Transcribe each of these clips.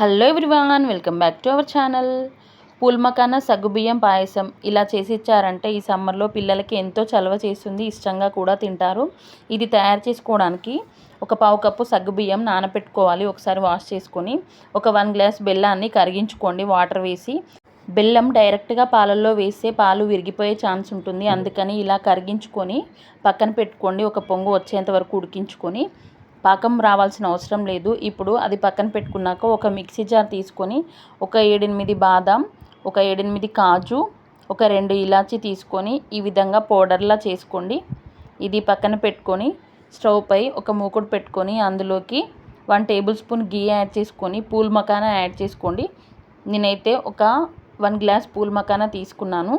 Hello everyone welcome back to our channel. Phool makhana సగ్గుబియ్యం పాయసం. ఇలా చేసి ఇచ్చారంటే ఈ సమ్మర్లో పిల్లలకి ఎంతో చలవ చేస్తుంది ఇష్టంగా కూడా తింటారు. ఇది తయారు చేసుకోవడానికి ఒక పావు కప్పు సగ్గుబియ్యం నానబెట్టుకోవాలి ఒకసారి వాష్ చేసుకొని ఒక వన్ గ్లాస్ బెల్లాన్ని కరిగించుకోండి వాటర్ వేసి. బెల్లం డైరెక్ట్గా పాలల్లో వేస్తే పాలు విరిగిపోయే ఛాన్స్ ఉంటుంది. అందుకని ఇలా కరిగించుకొని పక్కన పెట్టుకోండి ఒక పొంగు వచ్చేంత వరకు ఉడికించుకొని. పాకం రావాల్సిన అవసరం లేదు. ఇప్పుడు అది పక్కన పెట్టుకున్నాక ఒక మిక్సీ జార్ తీసుకొని ఒక ఏడెనిమిది బాదం ఒక ఏడెనిమిది కాజు ఒక రెండు ఇలాచి తీసుకొని ఈ విధంగా పౌడర్లా చేసుకోండి. ఇది పక్కన పెట్టుకొని స్టవ్ పై ఒక మూకుడు పెట్టుకొని అందులోకి one tablespoon ghee add చేసుకొని పూల్ మకానా యాడ్ చేసుకోండి. నేనైతే ఒక వన్ గ్లాస్ పూల్ మకానా తీసుకున్నాను.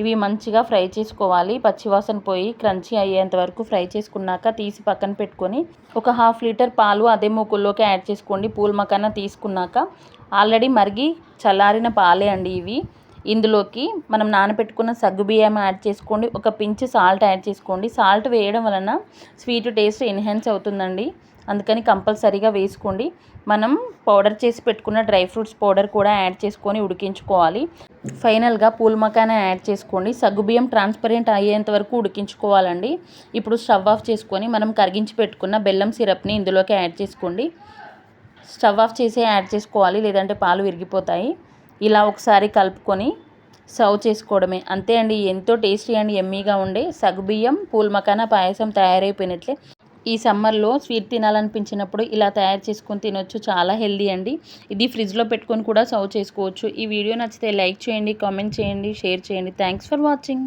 ఇవి మంచిగా ఫ్రై చేసుకోవాలి. పచ్చివాసన పోయి క్రంచీ అయ్యేంత వరకు ఫ్రై చేసుకున్నాక తీసి పక్కన పెట్టుకొని ఒక హాఫ్ లీటర్ పాలు అదే మూకుల్లోకి యాడ్ చేసుకోండి. పూల్ మకాన తీసుకున్నాక ఆల్రెడీ మరిగి చల్లారిన పాలే అండి ఇవి. ఇందులోకి మనం నానబెట్టుకున్న సగ్గుబియ్యం యాడ్ చేసుకోండి. ఒక పించ్ సాల్ట్ యాడ్ చేసుకోండి. సాల్ట్ వేయడం వలన స్వీట్ టేస్ట్ ఎన్హాన్స్ అవుతుందండి. అందుకని కంపల్సరీగా వేసుకోండి. మనం పౌడర్ చేసి పెట్టుకున్న డ్రై ఫ్రూట్స్ పౌడర్ కూడా యాడ్ చేసుకొని ఉడికించుకోవాలి. ఫైనల్గా పూల్ మకాన యాడ్ చేసుకోండి. సగ్గుబియ్యం ట్రాన్స్పరెంట్ అయ్యేంత వరకు ఉడికించుకోవాలండి. ఇప్పుడు స్టవ్ ఆఫ్ చేసుకొని మనం కరిగించి పెట్టుకున్న బెల్లం సిరప్ని ఇందులోకి యాడ్ చేసుకోండి. స్టవ్ ఆఫ్ చేసి యాడ్ చేసుకోవాలి. లేదంటే పాలు విరిగిపోతాయి. ఇలా ఒకసారి కలుపుకొని సర్వ్ చేసుకోవడమే. అంతే అండి. ఎంతో టేస్టీ అండ్ ఎమ్మీగా ఉండే సగ్గుబియ్యం పూల్ మకాన పాయసం తయారైపోయినట్లే. ఈ సమ్మర్లో స్వీట్ తినాలనిపించినప్పుడు ఇలా తయారు చేసుకొని తినొచ్చు. చాలా హెల్దీ అండి. ఇది ఫ్రిడ్జ్లో పెట్టుకొని కూడా సర్వ్ చేసుకోవచ్చు. ఈ వీడియో నచ్చితే లైక్ చేయండి కామెంట్ చేయండి షేర్ చేయండి. Thanks for watching.